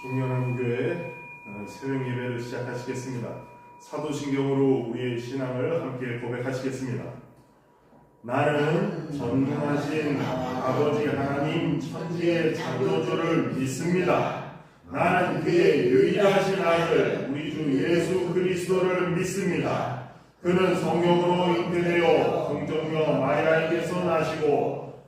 중년한교회 어, 새벽 예배를 시작하시겠습니다. 사도신경으로 우리의 신앙을 함께 고백하시겠습니다. 나는 전능하신 아버지 하나님 천지의 창조주를 믿습니다. 나는 그의 유일하신 아들 우리 주 예수 그리스도를 믿습니다. 그는 성령으로 잉태되어 동정녀 마리아에게서 나시고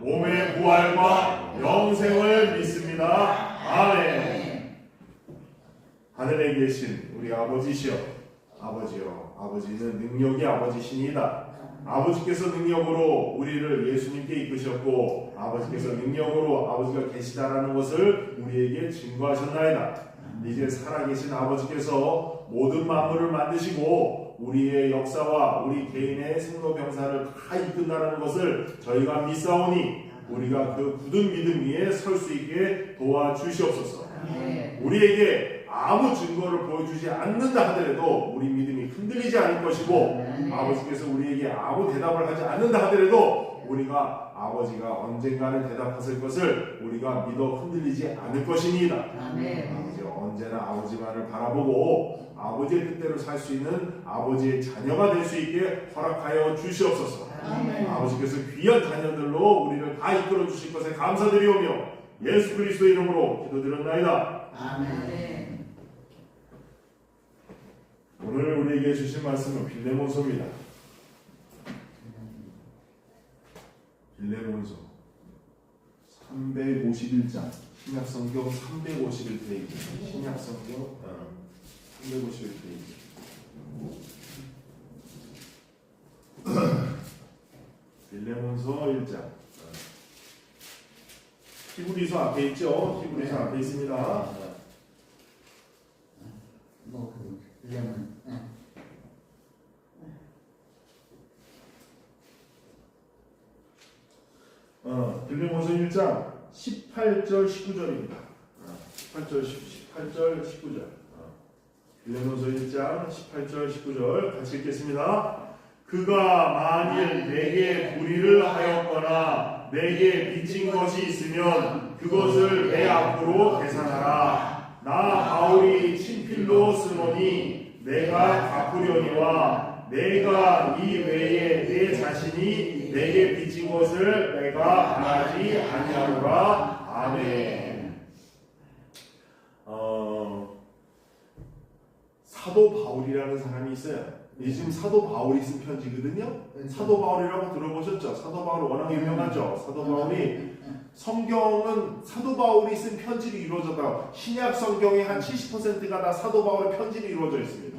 몸의 부활과 영생을 믿습니다. 아멘. 하늘에 계신 우리 아버지시여 아버지여 아버지는 능력이 아버지시니이다. 아버지께서 능력으로 우리를 예수님께 이끄셨고 아버지께서 능력으로 아버지가 계시다라는 것을 우리에게 증거하셨나이다. 이제 살아계신 아버지께서 모든 만물을 만드시고 우리의 역사와 우리 개인의 생로병사를 다 이끈다는 것을 저희가 믿사오니 우리가 그 굳은 믿음 위에 설 수 있게 도와주시옵소서. 우리에게 아무 증거를 보여주지 않는다 하더라도 우리 믿음이 흔들리지 않을 것이고 아버지께서 우리에게 아무 대답을 하지 않는다 하더라도 우리가 아버지가 언젠가는 대답하실 것을 우리가 믿어 흔들리지 않을 것이니이다. 아버지 언제나 아버지만을 바라보고 아버지의 뜻대로 살 수 있는 아버지의 자녀가 될 수 있게 허락하여 주시옵소서. 아버지께서 귀한 자녀들로 우리를 다 이끌어 주실 것에 감사드리오며 예수 그리스도 이름으로 기도드렸나이다. 오늘 우리에게 주신 말씀은 빌레몬서입니다. 빌레몬서 351장 신약 성경 351페이지 신약 성경 어, 351페이지 빌레몬서 1장 히브리서 앞에 있죠? 히브리서 앞에 있습니다. 뭐그 그러면 어, 빌레몬서 1장 18절 19절입니다. 18절 18절 19절. 빌레몬서 1장 18절 19절 같이 읽겠습니다. 그가 만일 내게 불의를 하였거나 내게 빚진 것이 있으면 그것을 내 앞으로 계산하라. 나 바울이 친필로 쓰노니 내가 갚으려니와 내가 이 외에 내 자신이 내게 빚진 것을 내가 말하지 아니하노라. 아멘. 어, 사도 바울이라는 사람이 있어요. 이 지금 사도 바울이 쓴 편지거든요. 사도 바울이라고 들어보셨죠? 사도 바울 워낙 유명하죠. 사도 바울이 성경은 사도 바울이 쓴 편지로 이루어졌다. 신약 성경의 한 70%가 다 사도 바울의 편지로 이루어져 있습니다.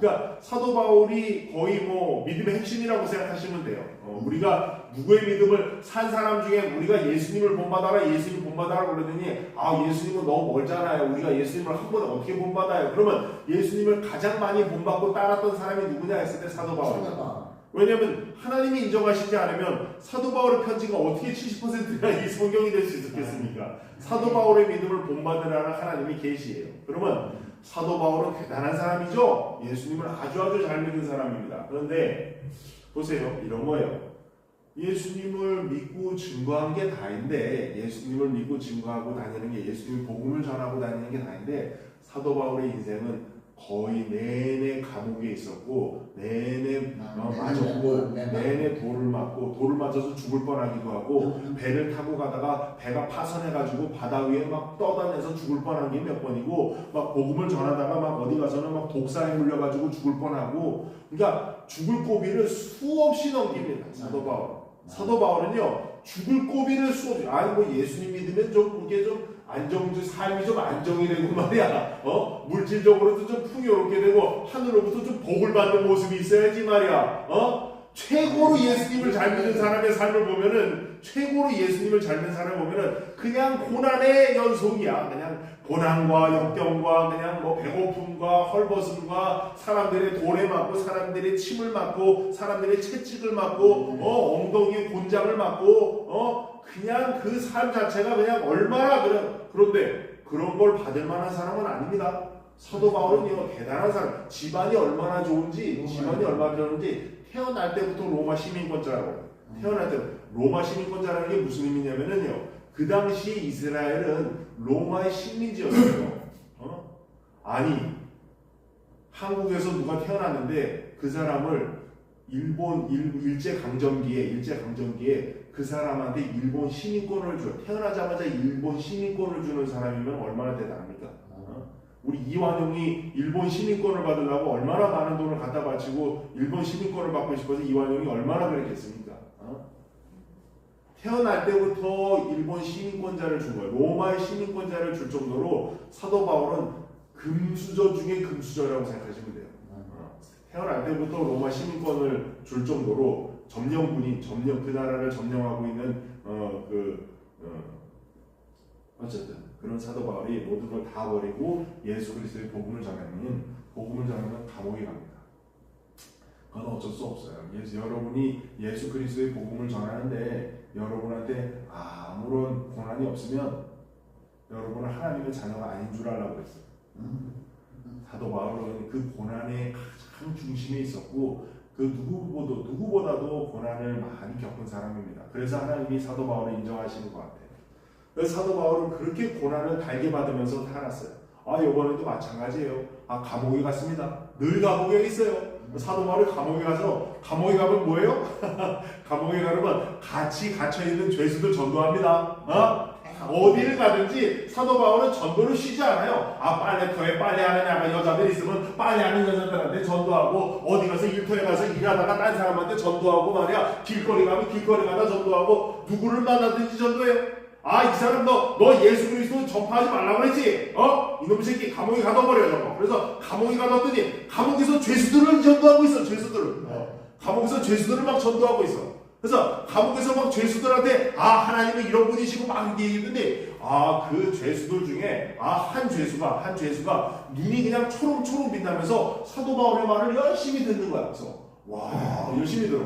그러니까 사도 바울이 거의 뭐 믿음의 핵심이라고 생각하시면 돼요. 어, 우리가 누구의 믿음을 산 사람 중에 우리가 예수님을 본받아라, 예수님 본받아라 그러더니 아 예수님은 너무 멀잖아요. 우리가 예수님을 한 번에 어떻게 본받아요? 그러면 예수님을 가장 많이 본받고 따랐던 사람이 누구냐 했을 때 사도 바울이다. 왜냐하면 하나님이 인정하시지 않으면 사도 바울의 편지가 어떻게 70%나 이 성경이 될 수 있었겠습니까? 사도 바울의 믿음을 본받으라는 하나님이 계시예요. 그러면 사도 바울은 대단한 사람이죠. 예수님을 아주 아주 잘 믿는 사람입니다. 그런데 보세요. 이런 거예요. 예수님을 믿고 증거한 게 다인데 예수님을 믿고 증거하고 다니는 게 예수님의 복음을 전하고 다니는 게 다인데 사도 바울의 인생은 거의 내내 감옥에 있었고 내내 어, 맞았고 내내 돌을 맞고 돌을 맞아서 죽을 뻔하기도 하고 배를 타고 가다가 배가 파선해가지고 바다 위에 막 떠다녀서 죽을 뻔한 게 몇 번이고 막 복음을 전하다가 막 어디 가서는 막 독사에 물려가지고 죽을 뻔하고 그러니까 죽을 고비를 수없이 넘깁니다 사도 바울. 사도 바울은요 죽을 고비를 수없이 아니 뭐 예수님 믿으면 좀 이게 좀 안정주 삶이 좀 안정이 되고 말이야. 어? 물질적으로도 좀 풍요롭게 되고 하늘로부터 좀 복을 받는 모습이 있어야지 말이야. 어? 최고로 예수님을 잘 믿는 사람의 삶을 보면은 최고로 예수님을 잘 믿는 사람을 보면은 그냥 고난의 연속이야. 그냥 고난과 역경과 그냥 뭐 배고픔과 헐벗음과 사람들의 돌에 맞고 사람들의 침을 맞고 사람들의 채찍을 맞고 어 엉덩이에 곤장을 맞고 어 그냥 그 삶 자체가 그냥 얼마나 그런 그런데 그런 걸 받을 만한 사람은 아닙니다. 사도 바울은요 대단한 사람. 집안이 얼마나 좋은지 집안이 얼마나 좋은지 태어날 때부터 로마 시민권자라고. 태어날 때 로마 시민권자라는 게 무슨 의미냐면은요 그 당시 이스라엘은 로마의 식민지였어요 어? 아니 한국에서 누가 태어났는데 그 사람을 일본 일, 일제 강점기에 일제 강점기에 그 사람한테 일본 시민권을 줘 태어나자마자 일본 시민권을 주는 사람이면 얼마나 대단합니까? 어? 우리 이완용이 일본 시민권을 받으려고 얼마나 많은 돈을 갖다 바치고 일본 시민권을 받고 싶어서 이완용이 얼마나 그랬겠습니까? 어? 태어날 때부터 일본 시민권자를 준 거예요. 로마의 시민권자를 줄 정도로 사도 바울은 금수저 중에 금수저라고 생각하시면 돼요. 어, 태어날 때부터 로마 시민권을 줄 정도로 점령군인, 점령 그 나라를 점령하고 있는 어 그 어, 어쨌든 그런 사도 바울이 모든 걸 다 버리고 예수 그리스도의 복음을 전하는 복음을 전하는 감옥에 갑니다. 그건 어쩔 수 없어요. 예수, 여러분이 예수 그리스도의 복음을 전하는데 여러분한테 아무런 고난이 없으면 여러분은 하나님의 자녀가 아닌 줄 알라고 그랬어요. 사도 바울은 그 고난의 가장 중심에 있었고 그 누구보다도 누구보다도 고난을 많이 겪은 사람입니다. 그래서 하나님이 사도 바울을 인정하시는 것 같아요. 그래서 사도 바울은 그렇게 고난을 달게 받으면서 살았어요. 아 이번에도 마찬가지예요. 아 감옥에 갔습니다. 늘 감옥에 있어요. 사도 바울이 감옥에 가서 감옥에 가면 뭐예요? 감옥에 가면 같이 갇혀 있는 죄수들 전도합니다. 어? 어디를 가든지 사도 바울은 전도를 쉬지 않아요. 아 빨래 터에 빨래 하는 야가 여자들 있으면 빨래 하는 여자들한테 전도하고 어디 가서 일터에 가서 일하다가 딴 사람한테 전도하고 말이야. 길거리 가면 길거리 가다 전도하고 누구를 만나든지 전도해요. 아 이 사람 너 너 예수 그리스도 전파하지 말라고 그랬지? 어? 이놈 새끼 감옥에 가둬버려 저거. 그래서 감옥에 가뒀더니 감옥에서 죄수들을 전도하고 있어. 죄수들을. 어. 감옥에서 죄수들을 막 전도하고 있어. 그래서 감옥에서 막 죄수들한테 아 하나님은 이런 분이시고 막 얘기했는데 아 그 죄수들 중에 아 한 죄수가 한 죄수가 눈이 그냥 초롱초롱 빛나면서 사도 바울의 말을 열심히 듣는 거야. 그래서 와 열심히 들어.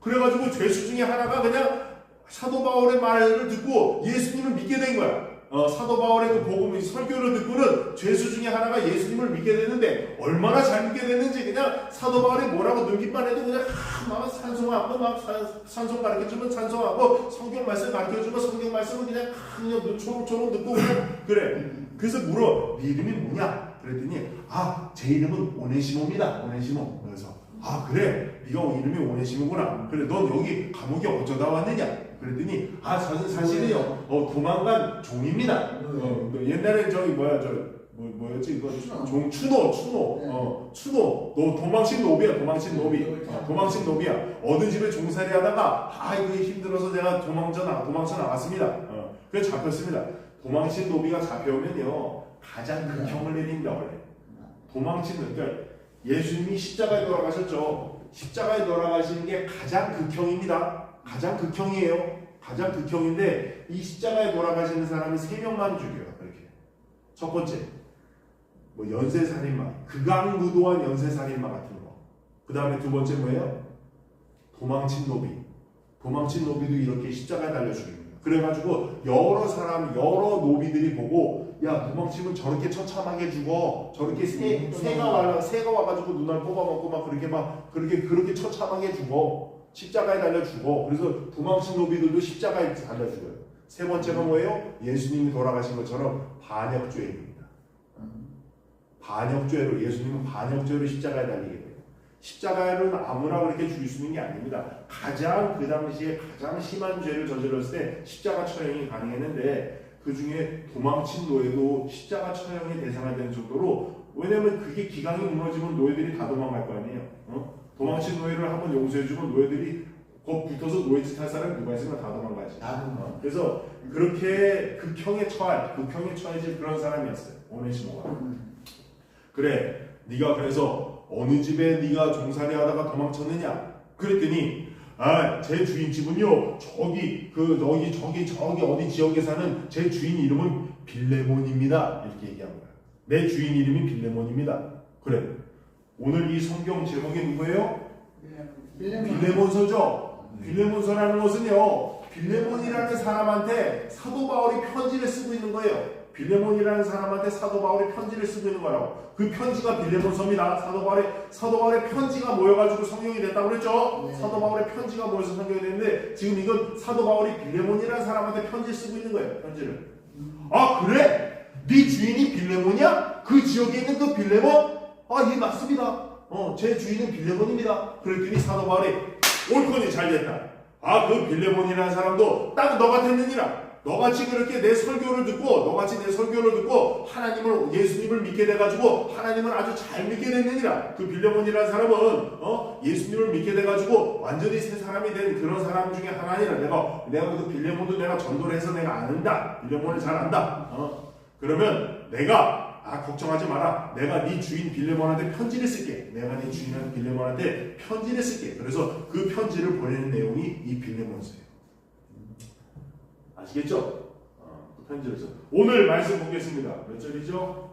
그래가지고 죄수 중에 하나가 그냥 사도 바울의 말을 듣고 예수님을 믿게 된 거야. 어, 사도 바울의 그 복음 설교를 듣고는 죄수 중에 하나가 예수님을 믿게 됐는데 얼마나 잘 믿게 됐는지 그냥 사도 바울이 뭐라고 눈빛만 해도 그냥 하, 막 찬송하고 막 산- 찬송 가르쳐주면 찬송하고 성경 말씀 가르쳐주면 성경 말씀을 그냥 하, 그냥 눈 초롱초롱 듣고 그냥 그래. 그래서 물어 네 이름이 뭐냐? 그랬더니 아 제 이름은 오네시모입니다. 오네시모. 그래서 아 그래 네가 이름이 오네시모구나. 그래 넌 여기 감옥에 어쩌다 왔느냐? 그랬더니 아 저는 사실은요 어, 도망간 종입니다. 어, 그 옛날에 저기 뭐야 저 뭐, 뭐였지 이거 추노. 종 추노 추노 네. 어 추노 너 도망친 노비야 도망친 노비 어, 도망친 노비야 어느 집에 종살이 하다가 아 이거 힘들어서 내가 도망쳐 나 도망쳐 나왔습니다. 어 그래서 잡혔습니다. 도망친 노비가 잡혀오면요 가장 극형을 내립니다 원래 도망치는 그러니까 예수님이 십자가에 돌아가셨죠. 십자가에 돌아가시는 게 가장 극형입니다. 가장 극형이에요. 가장 극형인데 이 십자가에 돌아가시는 사람이 세 명만 죽여요. 이렇게 첫 번째 뭐 연쇄살인마, 극악무도한 연쇄살인마 같은 거. 그 다음에 두 번째 뭐예요? 도망친 노비. 도망친 노비도 이렇게 십자가에 달려 죽입니다. 그래가지고 여러 사람, 여러 노비들이 보고 야 도망치면 저렇게 처참하게 죽어. 저렇게 새, 새가 와 새가 와가지고 눈알 뽑아먹고 막 그렇게 막 그렇게 그렇게 처참하게 죽어. 십자가에 달려 죽어. 그래서 도망친 노비들도 십자가에 달려 죽어요. 세 번째가 뭐예요? 예수님이 돌아가신 것처럼 반역죄입니다. 반역죄로 예수님은 반역죄로 십자가에 달리게 돼요. 십자가에는 아무나 그렇게 죽일 수 있는 게 아닙니다. 가장 그 당시에 가장 심한 죄를 저질렀을 때 십자가 처형이 가능했는데 그 중에 도망친 노예도 십자가 처형의 대상이 되는 정도로 왜냐면 그게 기강이 무너지면 노예들이 다 도망갈 거 아니에요. 어? 도망친 노예를 한번 용서해주면 노예들이 거 붙어서 노예짓 할 사람이 누가 있으면 다 도망가지. 어, 그래서 그렇게 극형에 처할 극형에 처해질 그런 사람이었어요. 오네시모가. 그래, 네가 그래서 어느 집에 네가 종살이 하다가 도망쳤느냐? 그랬더니 아, 제 주인 집은요, 저기, 그, 여기, 저기, 저기, 어디 지역에 사는 제 주인 이름은 빌레몬입니다. 이렇게 얘기한 거야. 내 주인 이름이 빌레몬입니다. 그래. 오늘 이 성경 제목이 누구예요? 빌레몬서죠? 빌레몬서라는 것은요, 빌레몬이라는 사람한테 사도 바울이 편지를 쓰고 있는 거예요. 빌레몬이라는 사람한테 사도 바울이 편지를 쓰고 있는 거라고. 그 편지가 빌레몬서입니다. 사도 바울의 사도 바울의 편지가 모여가지고 성경이 됐다고 그랬죠? 네. 사도 바울의 편지가 모여서 성경이 됐는데 지금 이건 사도 바울이 빌레몬이라는 사람한테 편지를 쓰고 있는 거예요. 편지를. 아 그래? 네 주인이 빌레몬이야? 그 지역에 있는 그 빌레몬? 아 예 맞습니다. 어 제 주인은 빌레몬입니다. 그랬더니 사도 바울이 옳거니 잘 됐다. 아 그 빌레몬이라는 사람도 딱 너 같았느니라. 너같이 그렇게 내 설교를 듣고 너같이 내 설교를 듣고 하나님을 예수님을 믿게 돼가지고 하나님을 아주 잘 믿게 됐느니라. 그 빌레몬이라는 사람은 어 예수님을 믿게 돼가지고 완전히 새 사람이 된 그런 사람 중에 하나니라. 내가 내가 그 빌레몬도 내가 전도를 해서 내가 아는다. 빌레몬을 잘 안다. 어 그러면 내가 아 걱정하지 마라. 내가 네 주인 빌레몬한테 편지를 쓸게. 내가 네 주인한테 빌레몬한테 편지를 쓸게. 그래서 그 편지를 보내는 내용이 이 빌레몬서예요. 아시겠죠? 어, 그 편지를 써. 오늘 말씀 보겠습니다. 몇 절이죠?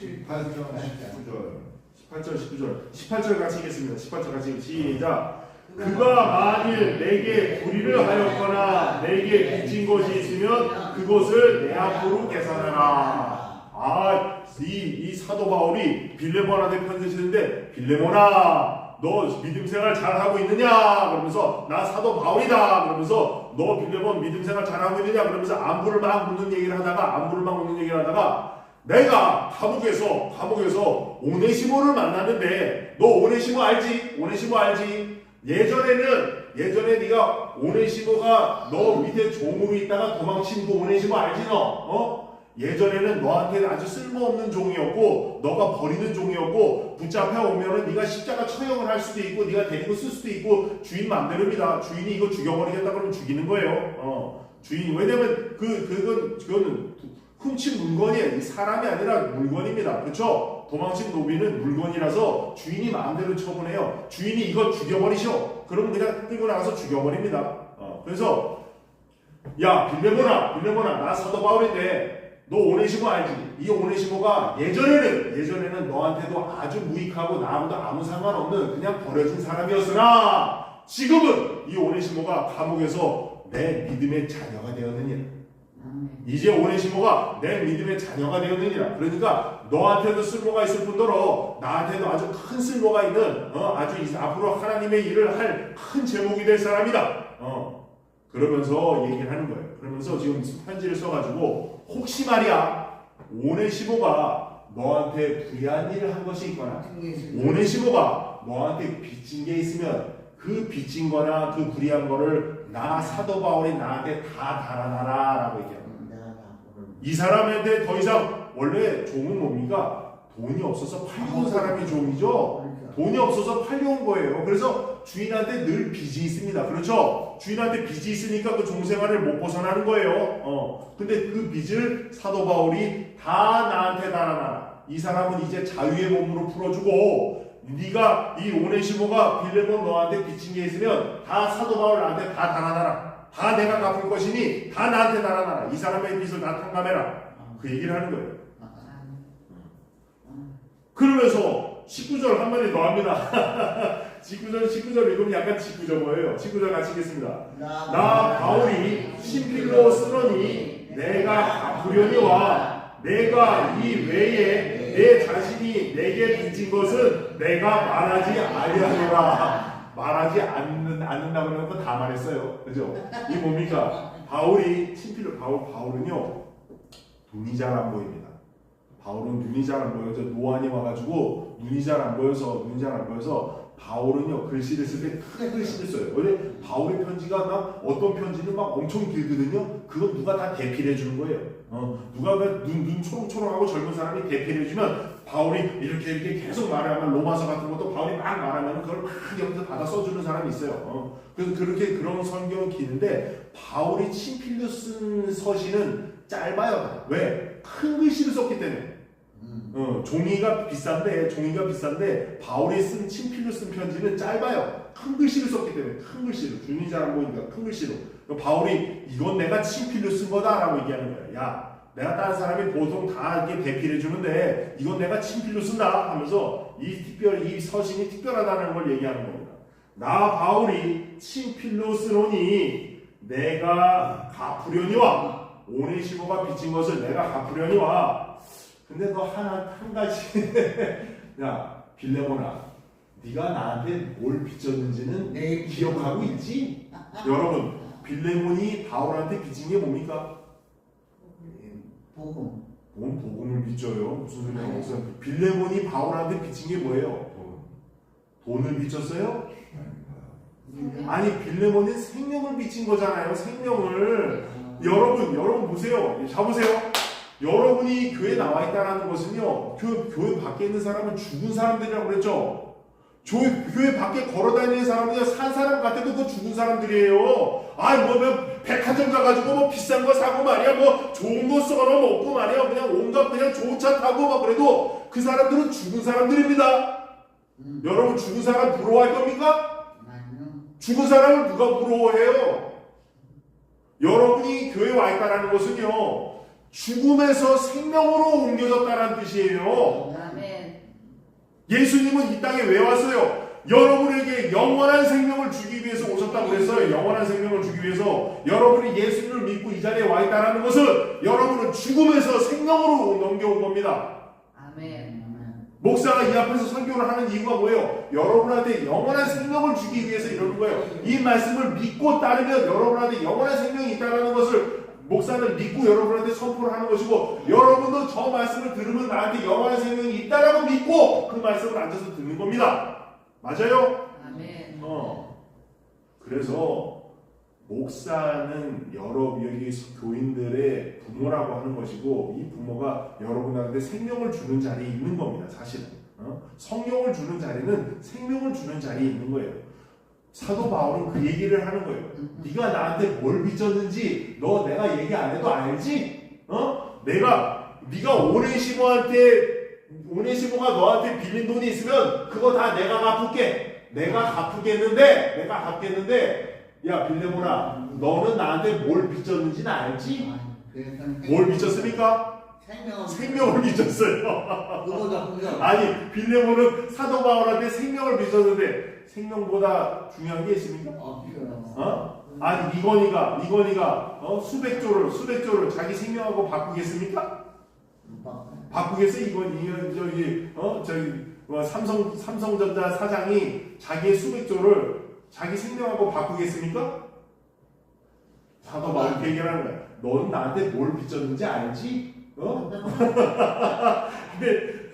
18절 19절 18절, 19절. 18절 같이 읽겠습니다. 18절 같이 시작. 그가 만일 내게 불의를 하였거나 내게 빚진 것이 있으면 그것을 내 앞으로 계산하라. 아, 이, 이 사도 바울이 빌레몬한테 편지 쓰는데 빌레몬아, 너 믿음 생활 잘 하고 있느냐? 그러면서 나 사도 바울이다. 그러면서 너 빌레몬 믿음 생활 잘 하고 있느냐? 그러면서 안부를 막 묻는 얘기를 하다가 안부를 막 묻는 얘기를 하다가 내가 감옥에서 감옥에서 오네시모를 만났는데 너 오네시모 알지? 오네시모 알지? 예전에는 예전에 네가 오네시모가 너 밑에 종으로 있다가 도망친 그 오네시모 알지 너? 어? 예전에는 너한테 아주 쓸모없는 종이었고 너가 버리는 종이었고 붙잡혀 오면은 네가 십자가 처형을 할 수도 있고 네가 데리고 쓸 수도 있고 주인 맘대로입니다. 주인이 이거 죽여버리겠다 그러면 죽이는 거예요. 어. 주인 왜냐면 그 그건 그거는 훔친 물건이에요. 이 사람이 아니라 물건입니다. 그렇죠? 도망친 노비는 물건이라서 주인이 마음대로 처분해요. 주인이 이거 죽여버리셔. 그럼 그냥 끌고 나가서 죽여버립니다. 어, 그래서 야 빌레모나 빌레모나 나 사도 바울인데 너 오네시모 알지? 이 오네시모가 예전에는 예전에는 너한테도 아주 무익하고 나하고도 아무 상관없는 그냥 버려진 사람이었으나 지금은 이 오네시모가 감옥에서 내 믿음의 자녀가 되었느니라. 이제 오네시모가 내 믿음의 자녀가 되었느니라. 그러니까 너한테도 쓸모가 있을 뿐더러 나한테도 아주 큰 쓸모가 있는 어, 아주 이- 앞으로 하나님의 일을 할 큰 제목이 될 사람이다. 어. 그러면서 얘기를 하는 거예요. 그러면서 지금 편지를 써가지고 혹시 말이야 오네시모가 너한테 불의한 일을 한 것이 있거나 오네시모가 너한테 빚진 게 있으면 그 빚진 거나 그 불의한 거를 나 사도 바울이 나한테 다 얘기합니다. 이 사람한테 더 이상 원래 종은 뭡니까? 돈이 없어서 팔려온 사람이 종이죠. 돈이 없어서 팔려온 거예요. 그래서 주인한테 늘 빚이 있습니다. 그렇죠? 주인한테 빚이 있으니까 그 종생활을 못 벗어나는 거예요. 어. 근데 그 빚을 사도 바울이 다 나한테 달아놔라. 이 사람은 이제 자유의 몸으로 풀어주고 네가 이 오네시모가 빌레몬 너한테 빚진 게 있으면 다 사도 바울 나한테 다 달아놔라. 다 내가 갚을 것이니 다 나한테 달아놔라. 이 사람의 빚을 다 탕감해라. 그 얘기를 하는 거예요. 그러면서 19절 한 마디 더 합니다. 19절, 19절 읽으면 약간 짓궂어보여요. 19절 같이 읽겠습니다. 나 바울이 신필로 쓰노니 내가 갚으려니와 내가 이 외에 내 자신이 내게 빚진 것은 내가 말하지 아니하노라. 말하지 않는, 않는다고 건다 말했어요. 그죠? 이 뭡니까? 바울이, 친필로, 바울, 바울은요, 눈이 잘 안 보입니다. 바울은 눈이 잘 안 보여서 노안이 와가지고 눈이 잘 안 보여서 눈이 잘 안 보여서 바울은요 글씨를 쓸 때 크게 글씨를 써요. 원래 바울의 편지가 막 어떤 편지는 막 엄청 길거든요. 그건 누가 다 대필해 주는 거예요. 어, 누가 눈 눈 초롱초롱하고 젊은 사람이 대필해 주면 바울이 이렇게 이렇게 계속 말하면 로마서 같은 것도 바울이 막 말하면 그걸 막 여기서 받아 써주는 사람이 있어요. 어, 그래서 그렇게 그런 성경은 기는데 바울이 친필로 쓴 서신은 짧아요. 왜? 큰 글씨를 썼기 때문에. 음. 어, 종이가 비싼데 종이가 비싼데 바울이 쓴 친필로 쓴 편지는 짧아요. 큰 글씨를 썼기 때문에 큰 글씨로 준이 잘안 보이니까 큰 글씨로 바울이 이건 내가 친필로 쓴 거다라고 얘기하는 거야. 야, 내가 다른 사람이 보통 다 이렇게 대필해 주는데 이건 내가 친필로 쓴다 하면서 이 특별 이 서신이 특별하다는 걸 얘기하는 겁니다. 나 바울이 친필로 쓰노니 내가 갚으려니와 오네시모가 빚진 것을 내가 갚으려니와 근데 너 하나 한 가지 야 빌레모나 네가 나한테 뭘 빚졌는지는 내 기억하고 있지? 여러분 빌레몬이 바울한테 빚진 게 뭡니까? 복음. 뭔 복음을 빚져요? 무슨 소리 하고 있어요? 빌레몬이 바울한테 빚진 게 뭐예요? 돈을 빚졌어요? 아니 빌레몬이 생명을 빚진 거잖아요 생명을 여러분, 여러분 보세요. 자 보세요. 여러분이 교회 나와 있다는 것은요, 교, 교회 밖에 있는 사람은 죽은 사람들이라고 그랬죠. 조, 교회 밖에 걸어 다니는 사람은요, 산 사람 같아도 그 죽은 사람들이에요. 아, 뭐, 뭐, 백화점 가가지고 뭐 비싼 거 사고 말이야, 뭐 좋은 거 썰어 먹고 말이야, 그냥 온갖 그냥 좋은 차 타고 막 그래도 그 사람들은 죽은 사람들입니다. 음. 여러분 죽은 사람 부러워할 겁니까? 아니요. 죽은 사람을 누가 부러워해요? 여러분이 교회에 와 있다는 것은요, 죽음에서 생명으로 옮겨졌다는 뜻이에요. 아멘. 예수님은 이 땅에 왜 왔어요? 여러분에게 영원한 생명을 주기 위해서 오셨다고 그랬어요. 영원한 생명을 주기 위해서 여러분이 예수님을 믿고 이 자리에 와 있다는 것은 여러분은 죽음에서 생명으로 넘겨온 겁니다. 아멘. 아멘. 목사가 이 앞에서 설교를 하는 이유가 뭐예요? 여러분한테 영원한 생명을 주기 위해서 이러는 거예요. 이 말씀을 믿고 따르면 여러분한테 영원한 생명이 있다는 것을 목사는 믿고 여러분한테 선포를 하는 것이고 여러분도 저 말씀을 들으면 나한테 영원한 생명이 있다라고 믿고 그 말씀을 앉아서 듣는 겁니다. 맞아요? 아멘. 어. 그래서 목사는 여러 여기 교인들의 부모라고 하는 것이고 이 부모가 여러분한테 생명을 주는 자리에 있는 겁니다. 사실은 어? 성령을 주는 자리는 생명을 주는 자리에 있는 거예요. 사도 바울은 그 얘기를 하는 거예요. 네가 나한테 뭘 빚졌는지 너 내가 얘기 안 해도 알지? 어? 내가 네가 오네시모한테 오네시모가 너한테 빌린 돈이 있으면 그거 다 내가 갚을게. 내가 갚겠는데 내가 갚겠는데 야 빌레모나 너는 나한테 뭘 빚졌는지는 알지? 그래서 뭘 빚졌습니까? 생명. 생명을. 그거다 그거. 아니 빌레모는 사도 바울한테 생명을 빚졌는데 생명보다 중요한 게 있습니까? 없죠. 어? 아니 이건희가 이건희가 어? 수백 조를 수백 조를 자기 생명하고 바꾸겠습니까? 바꾸겠어 이건 이 저기 어 저기 뭐 삼성 삼성전자 사장이 자기의 수백 조를 자기 생명하고 바꾸겠습니까? 바울 이렇게 얘기하는 거야. 넌 나한테 뭘 빚졌는지 알지? 어? 근데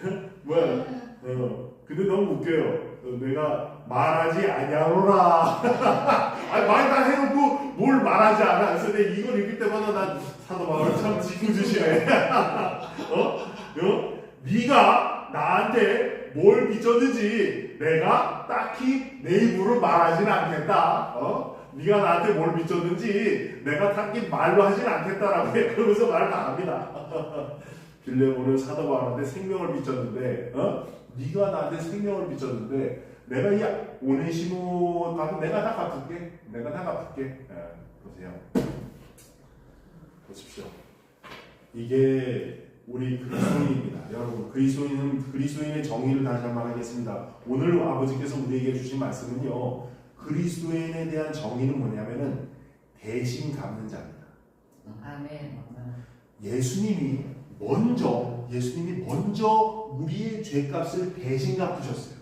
뭐야? 어. 근데 너무 웃겨요. 어, 내가 말하지 아니하노라. 아니 말다 해놓고 뭘 말하지 않아. 그래서 내가 이걸 읽을 때마다 난 사도 바울 참 짓궂으시네. 어? 어? 네가 나한테 뭘 빚졌는지 내가 딱히 내 입으로 말하지는 않겠다. 어? 네가 나한테 뭘 빚졌는지 내가 딱히 말로 하진 않겠다라고 해. 그러면서 말을 다 합니다. 빌레몬은 사도 바울한테 생명을 빚졌는데, 어? 네가 나한테 생명을 빚졌는데 내가 이 오네시모 값은 내가 다 갚을게. 내가 다 갚을게. 예, 보세요. 보십시오. 이게 우리 그리스도인입니다. 여러분, 그리스도인은 그리스도인의 정의를 다시 한번 하겠습니다. 오늘 아버지께서 우리에게 주신 말씀은요. 그리스도인에 대한 정의는 뭐냐면은 대신 갚는 자입니다. 아멘. 예수님이 먼저 예수님이 먼저 우리의 죄값을 대신 갚으셨어요.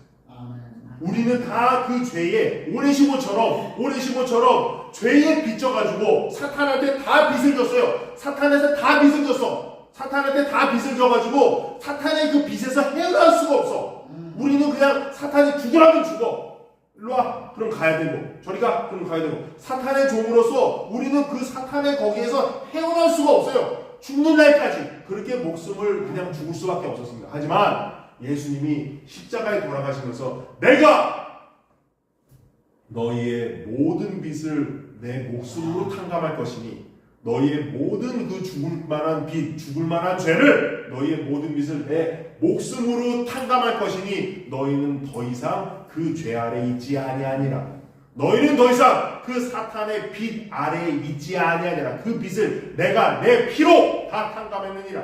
우리는 다 그 죄에 오네시모처럼 오네시모처럼 죄에 빚져가지고 사탄한테 다 빚을 졌어요. 사탄한테 다 빚을 졌어. 사탄한테 다 빚을 져가지고 사탄의 그 빚에서 헤어날 수가 없어. 우리는 그냥 사탄이 죽으라면 죽어. 일로 와. 그럼 가야 되고. 저리 가. 그럼 가야 되고. 사탄의 종으로서 우리는 그 사탄의 거기에서 헤어날 수가 없어요. 죽는 날까지 그렇게 목숨을 그냥 죽을 수밖에 없었습니다. 하지만 예수님이 십자가에 돌아가시면서 내가 너희의 모든 빚을 내 목숨으로 탕감할 것이니 너희의 모든 그 죽을 만한 빚, 죽을 만한 죄를 너희의 모든 빚을 내 목숨으로 탕감할 것이니 너희는 더 이상 그 죄 아래 있지 아니하니라. 너희는 더 이상 그 사탄의 빚 아래에 있지 아니하니라. 그 빚을 내가 내 피로 다 탕감했느니라.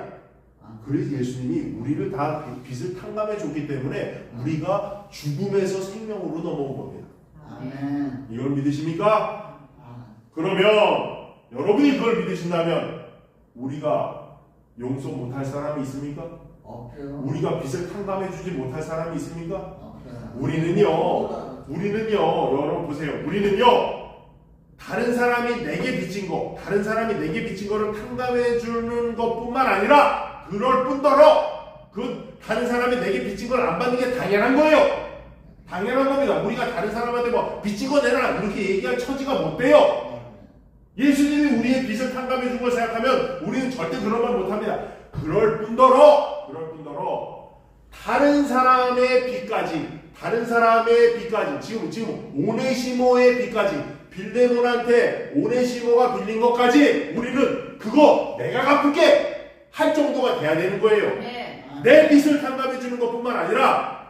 아, 그래서 예수님이 우리를 다 빚을 탕감해 줬기 때문에 우리가 죽음에서 생명으로 넘어온 겁니다. 아멘. 이걸 믿으십니까? 아, 그러면 여러분이 그걸 믿으신다면 우리가 용서 못할 사람이 있습니까? 없어요. 우리가 빚을 탕감해 주지 못할 사람이 있습니까? 없어요. 우리는요. 우리는요. 여러분 보세요. 우리는요. 다른 사람이 내게 빚진 거, 다른 사람이 내게 빚진 거를 탕감해 주는 것 뿐만 아니라 그럴 뿐더러 그 다른 사람이 내게 빚진 걸 안 받는 게 당연한 거예요. 당연한 겁니다. 우리가 다른 사람한테 뭐 빚진 거 내라 이렇게 얘기할 처지가 못 돼요. 예수님이 우리의 빚을 탕감해 준 걸 생각하면 우리는 절대 그런 말 못합니다. 그럴 뿐더러, 그럴 뿐더러 다른 사람의 빚까지, 다른 사람의 빚까지, 지금 지금 오네시모의 빚까지, 빌데몬한테 오네시모가 빌린 것까지 우리는 그거 내가 갚을게 할 정도가 돼야 되는 거예요. 아멘. 내 빚을 탕감해 주는 것뿐만 아니라.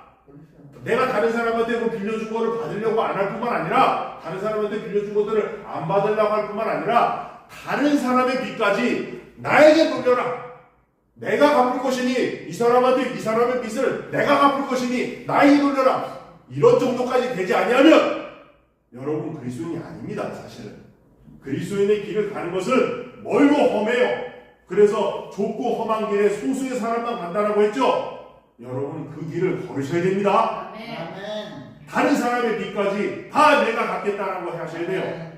내가 다른 사람한테 그 빌려준 거를 받으려고 안 할 뿐만 아니라 다른 사람한테 빌려준 것들을 안 받으려고 할 뿐만 아니라 다른 사람의 빚까지 나에게 돌려라. 내가 갚을 것이니 이 사람한테 이 사람의 빚을 내가 갚을 것이니 나에게 돌려라. 이런 정도까지 되지 아니하면 여러분 그리스도인이 아닙니다. 사실은 그리스도인의 길을 가는 것은 멀고 험해요. 그래서 좁고 험한 길에 소수의 사람만 간다라고 했죠. 여러분 그 길을 걸으셔야 됩니다. 아멘. 아멘. 다른 사람의 빚까지 다 내가 갚겠다라고 하셔야 돼요.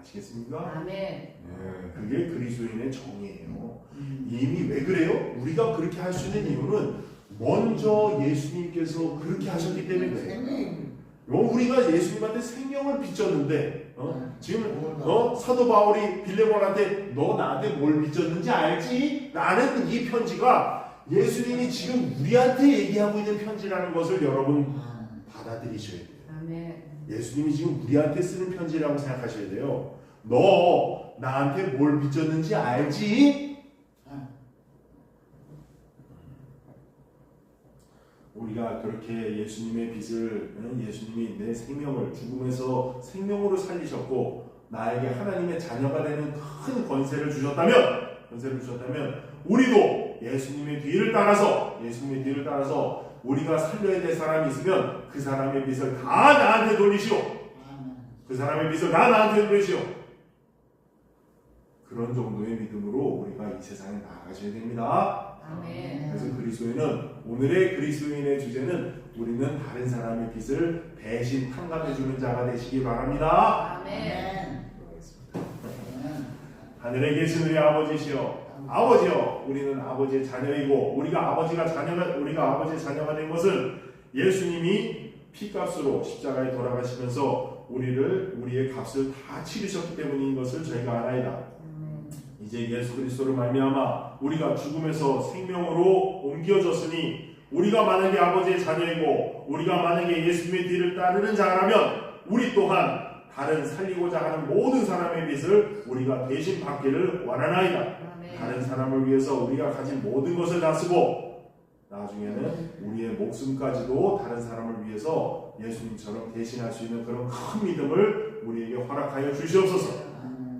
아시겠습니까? 아멘. 네, 그게 그리스도인의 정의예요. 음. 이미 왜 그래요? 우리가 그렇게 할 수 있는 이유는 먼저 예수님께서 그렇게 하셨기 때문에 그래요. 어, 우리가 예수님한테 생명을 빚졌는데 어? 네. 지금 어? 사도 바울이 빌레몬한테 너 나한테 뭘 빚졌는지 알지? 나는 이 편지가 예수님이 지금 우리한테 얘기하고 있는 편지라는 것을 여러분 아, 받아들이셔야 돼요. 예수님이 지금 우리한테 쓰는 편지라고 생각하셔야 돼요. 너 나한테 뭘 빚졌는지 알지? 아. 우리가 그렇게 예수님의 빚을 응? 예수님이 내 생명을 죽음에서 생명으로 살리셨고 나에게 하나님의 자녀가 되는 큰 권세를 주셨다면 권세를 주셨다면 우리도 예수님의 뒤를 따라서 예수님의 뒤를 따라서 우리가 살려야 될 사람이 있으면 그 사람의 빚을 다 나한테 돌리시오. 그 사람의 빚을 다 나한테 돌리시오. 그런 정도의 믿음으로 우리가 이 세상에 나아가셔야 됩니다. 아멘. 그래서 그리스도인은 오늘의 그리스도인의 주제는 우리는 다른 사람의 빚을 대신 탕감해 주는 자가 되시기 바랍니다. 아멘. 하늘에 계신 우리 아버지시여 아버지여 우리는 아버지의 자녀이고 우리가 아버지가 자녀가 우리가 아버지의 자녀가 된 것은 예수님이 피값으로 십자가에 돌아가시면서 우리를 우리의 값을 다 치르셨기 때문인 것을 저희가 알아이다. 이제 예수 그리스도를 말미암아 우리가 죽음에서 생명으로 옮겨졌으니 우리가 만약에 아버지의 자녀이고 우리가 만약에 예수님의 뒤를 따르는 자라면 우리 또한 다른 살리고자 하는 모든 사람의 빚을 우리가 대신 받기를 원하나이다. 다른 사람을 위해서 우리가 가진 모든 것을 다 쓰고 나중에는 우리의 목숨까지도 다른 사람을 위해서 예수님처럼 대신할 수 있는 그런 큰 믿음을 우리에게 허락하여 주시옵소서.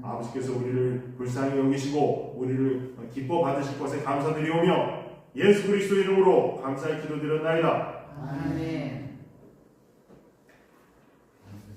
아버지께서 우리를 불쌍히 여기시고 우리를 기뻐 받으실 것에 감사드리오며 예수 그리스도 이름으로 감사의 기도드렸나이다. 아멘.